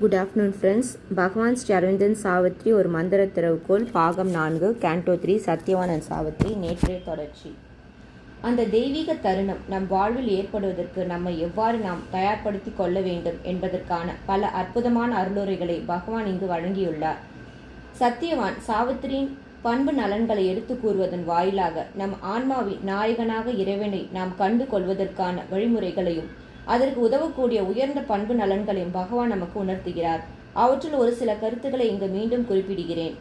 Good afternoon friends பகவான் ஸ்ரீ அரவிந்தன் சாவித்ரி ஒரு மந்திர திறவுகோல் பாகம் நான்கு கேண்டோ த்ரீ சத்யவானன் சாவித்ரி நேற்றைய தொடர்ச்சி. அந்த தெய்வீக தருணம் நம் வாழ்வில் ஏற்படுவதற்கு நம்மை எவ்வாறு நாம் தயார்படுத்தி கொள்ள வேண்டும் என்பதற்கான பல அற்புதமான அருளுரைகளை பகவான் இங்கு வழங்கியுள்ளார். சத்யவான் சாவித்திரியின் பண்பு நலன்களை எடுத்து கூறுவதன் வாயிலாக நம் ஆன்மாவின் நாயகனாக இறைவனை நாம் கண்டு கொள்வதற்கான வழிமுறைகளையும் அதற்கு உதவக்கூடிய உயர்ந்த பண்பு நலன்களையும் பகவான் நமக்கு உணர்த்துகிறார். அவற்றில் ஒரு சில கருத்துக்களை இங்கு மீண்டும் குறிப்பிடுகிறேன்.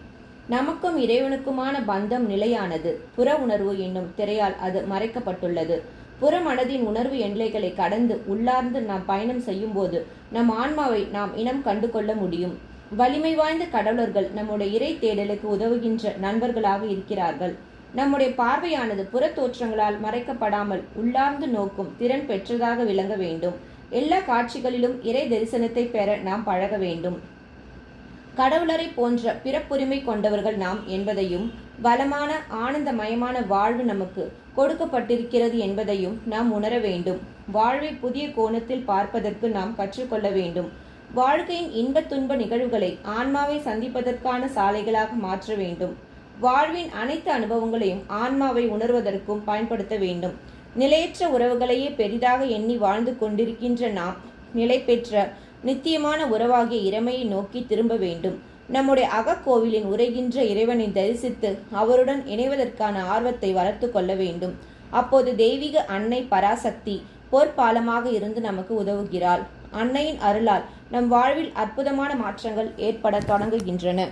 நமக்கும் இறைவனுக்குமான பந்தம் நிலையானது. புற உணர்வு என்னும் திரையால் அது மறைக்கப்பட்டுள்ளது. புற மனதின் உணர்வு எல்லைகளை கடந்து உள்ளார்ந்து நாம் பயணம் செய்யும்போது நம் ஆன்மாவை நாம் இனம் கண்டு கொள்ள முடியும். வலிமை வாய்ந்த கடவுளர்கள் நம்முடைய இறை தேடலுக்கு உதவுகின்ற நண்பர்களாக இருக்கிறார்கள். நம்முடைய பார்வையானது புற தோற்றங்களால் மறைக்கப்படாமல் உள்ளார்ந்து நோக்கும் திறன் பெற்றதாக விளங்க வேண்டும். எல்லா காட்சிகளிலும் இறை தரிசனத்தை பெற நாம் பழக வேண்டும். கடவுளரை போன்ற பிறப்புரிமை கொண்டவர்கள் நாம் என்பதையும் வளமான ஆனந்தமயமான வாழ்வு நமக்கு கொடுக்கப்பட்டிருக்கிறது என்பதையும் நாம் உணர வேண்டும். வாழ்வை புதிய கோணத்தில் பார்ப்பதற்கு நாம் கற்றுக்கொள்ள வேண்டும். வாழ்க்கையின் இன்ப துன்ப நிகழ்வுகளை ஆன்மாவை சந்திப்பதற்கான சாலைகளாக மாற்ற வேண்டும். வாழ்வின் அனைத்து அனுபவங்களையும் ஆன்மாவை உணர்வதற்கும் பயன்படுத்த வேண்டும். நிலையற்ற உறவுகளையே பெரிதாக எண்ணி வாழ்ந்து கொண்டிருக்கின்ற நாம் நிலை பெற்ற நித்தியமான உறவாகிய இறைமையை நோக்கி திரும்ப வேண்டும். நம்முடைய அகக்கோவிலின் உரைகின்ற இறைவனை தரிசித்து அவருடன் இணைவதற்கான ஆர்வத்தை வளர்த்து கொள்ள வேண்டும். அப்போது தெய்வீக அன்னை பராசக்தி போர்ப்பாலமாக இருந்து நமக்கு உதவுகிறாள். அன்னையின் அருளால் நம் வாழ்வில் அற்புதமான மாற்றங்கள் ஏற்பட தொடங்குகின்றன.